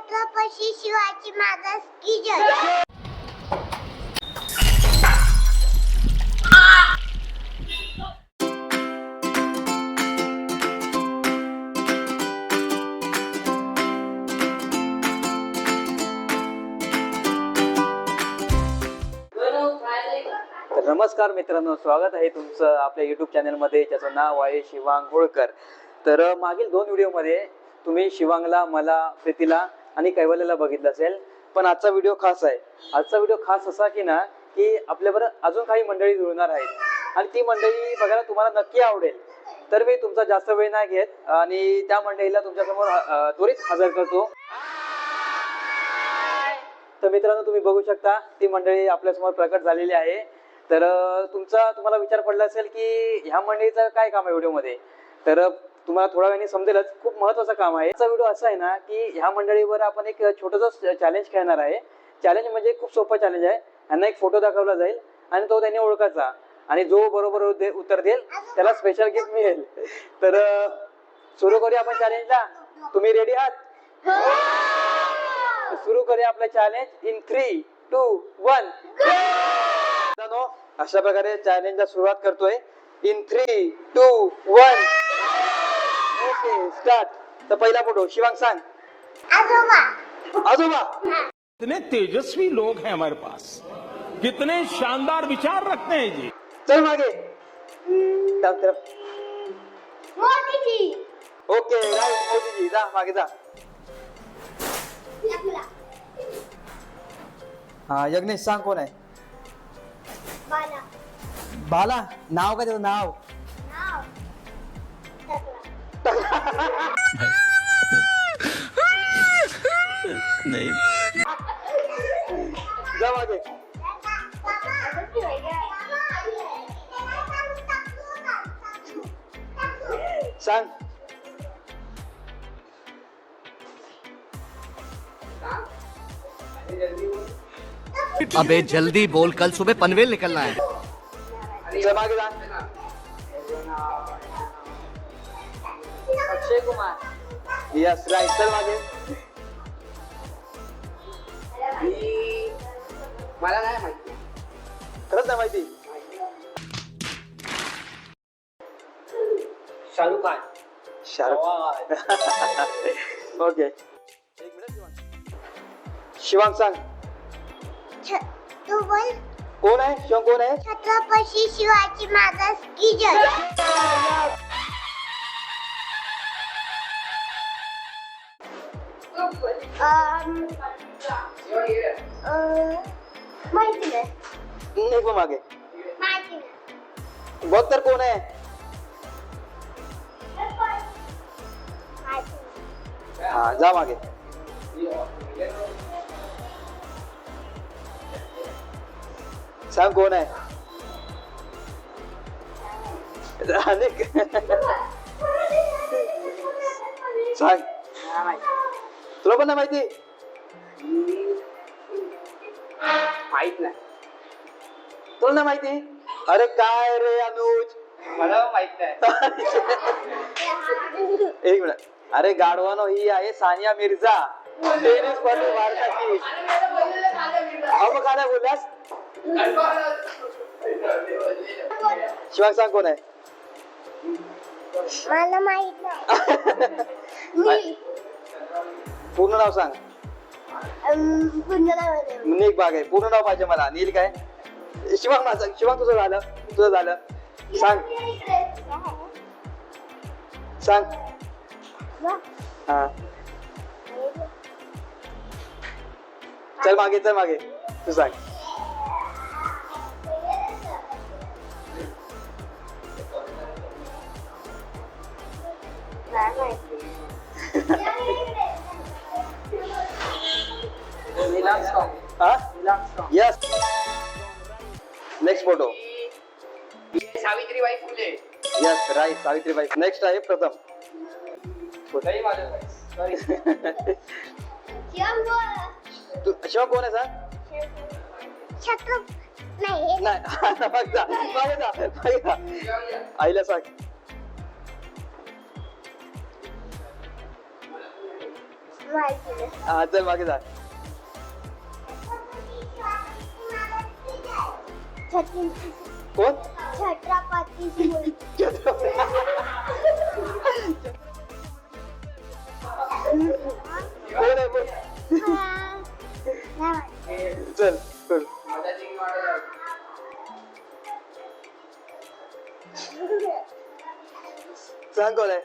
छत्रपती शिवाजी महाराज की जय? नमस्कार मित्रांनो स्वागत आहे तुमचं आपल्या युट्यूब चॅनलमध्ये ज्याचं नाव आहे शिवांग होळकर तर मागील दोन व्हिडिओमध्ये तुम्ही शिवांगला मला प्रीतीला आणि कैवल्याला बघितलं असेल. पण आजचा व्हिडिओ खास आहे. आजचा व्हिडिओ खास असा की ना की आपल्याबरोबर अजून काही मंडळी जुळणार आहेत. आणि ती मंडळी बघायला तुम्हाला नक्की आवडेल. तर मी तुमचा जास्त वेळ नाही घेत आणि त्या मंडळीला तुमच्यासमोर त्वरित हजर करतो. तर मित्रांनो तुम्ही बघू शकता ती मंडळी आपल्यासमोर प्रकट झालेली आहे. तर तुमचा तुम्हाला विचार पडला असेल की ह्या मंडळीचं काय काम आहे व्हिडिओमध्ये तर तुम्हाला थोड्या वेळाने समजेलच खूप महत्वाचं काम आहे. याचा व्हिडिओ असा आहे ना की ह्या मंडळीवर आपण एक छोटंसं चॅलेंज खेळणार आहे. चॅलेंज म्हणजे खूप सोपं चॅलेंज आहे. यांना एक फोटो दाखवला जाईल आणि तो त्यांनी ओळखायचा. आणि जो बरोबर उत्तर देईल त्याला स्पेशल गिफ्ट मिळेल. तर अं, सुरू करूया आपण चॅलेंजला तुम्ही रेडी आहात? सुरू करूया आपलं challenge in three two one अशा प्रकारे चॅलेंजला सुरुवात करतोय. In three two one okay start तर पहिला फ़ोटो शिवांग सांग. आजोबा. आजोबा. कितने तेजस्वी लोग हैं हमारे पास। कितने शानदार विचार रखते हैं जी। चल मागे. डान तरफ़. मोदीजी ओके राईट मोदीजी जा मागे जा. लागला हा यज्ञेश सांग कोण आहे बाला. बाला? नाव काय त्याचं नाव नाव. लागला जा मागे सांग। अबे जल्दी बोल कल सुबह पनवेल निकलना है। अक्षय कुमार. यस राईट चल मागे. मला नाही माहिती. खरंच नाही माहिती. शाहरुख खान. शाहरुख. ओके. एक मिनिट शिवांग शिवांग सांग. तू बोल कोण आहे? शिवांग कोण आहे? छत्रपती शिवाजी महाराज की जय. अम, अं, माहिती नाही एक पण मागे माहिती नाही बघ तर कोण आहे माहिती नाही. हा? जा मागे सांग कोण आहे अनेक सांग तुला पण नाही माहिती माहीत नाही. तुला नाही माहिती? अरे काय रे अनुज? मला माहीत नाही. एक मिनिट. अरे गाढवानो ही आहे सानिया मिर्झा. टेनिस पटू भारताची अहो मग काय बोललास? शिवांग सांग कोण आहे? मला माहीत नाही. पूर्ण नाव सांग. अम, पुन्हा नाही माहिती. नील बाग आहे. पूर्ण नाव पाहिजे मला. नील काय? शिवांग माझं शिवांग तुझं झालं. तुझं झालं. सांग. सांग. हा. चल मागे चल मागे. तू सांग. नाही माहिती. Yes next photo Savitribai Phule. Yes right Savitribai. Next आहे प्रथम. नाही माझं सॉरी शिवम बोल. तू शिवा कोण आहे नाही जा. आईला सांग. हा चल मागे जा. कोण? आहे. चल चल. सांग कोण आहे?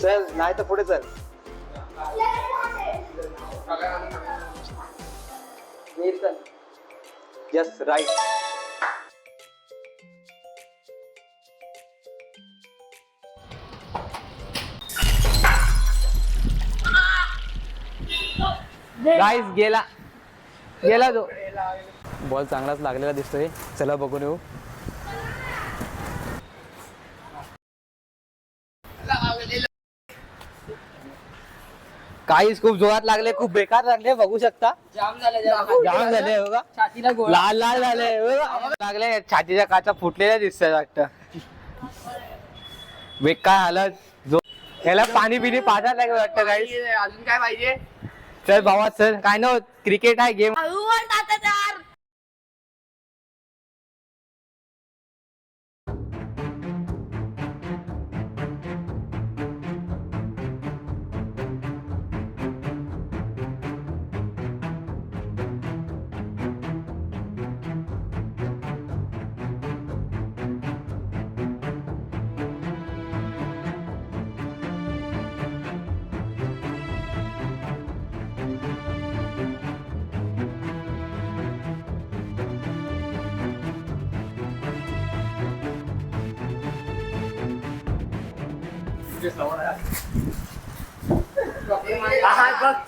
चल नाही तर पुढे चल. यस राईट गाईस गेला. गेला तो. बॉल चांगलाच लागलेला दिसतोय. चला बघून येऊ. काहीच खूप जोरात लागले खूप बेकार लागले बघू शकता. जाम झालं जाम झाले. बघा. छातीला गोळा. लाल लाल झाले बघा. लागले छातीच्या काचा फुटलेल्या दिसत वाटतं. बेकार हालत. जो ह्याला पाणी बिणी पाजायला लागलं वाटतं काही अजून काय पाहिजे? चल भावा चल. काय ना क्रिकेट आहे गेम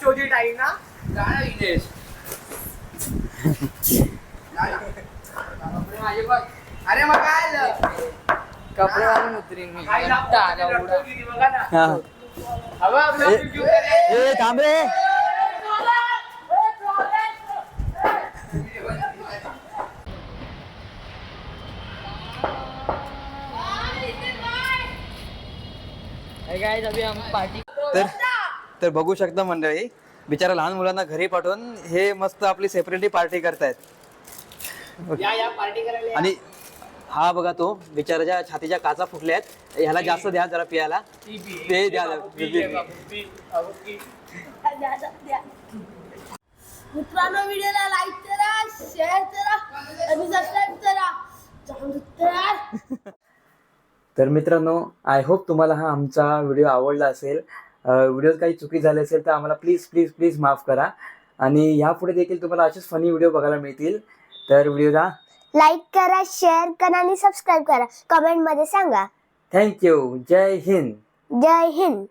चोरी टाईम ना अरे मग काय? कपडे घालून उतरीन मी. थांब अभी हम पार्टी तर तर बघू शकता मंडळी बिचारा लहान मुलांना घरी पाठवून हे मस्त आपली सेपरेटली पार्टी करतायत या या पार्टी करायला या. आणि हा बघा तो बिचाराच्या छातीच्या काचा फुटल्या आहेत ह्याला जास्त द्या जरा पियाला पी, पी. ते द्या बाबू, पी, पी, दे पी. बाबू, पी. बाबू, पी. मित्रांनो व्हिडिओला लाईक करा शेअर करा आणि सबस्क्राईब करा जाऊन तर तर मित्रांनो आय होप तुम्हाला हा आमचा व्हिडिओ आवडला असेल. व्हिडिओत काही चुकी झाली असेल तर आम्हाला प्लीज प्लीज प्लीज माफ करा. आणि यापुढे देखील तुम्हाला असेच फनी व्हिडिओ बघायला मिळतील. तर व्हिडिओला लाईक करा शेअर करा आणि सबस्क्राईब करा. कमेंटमध्ये सांगा. थँक्यू जय हिंद जय हिंद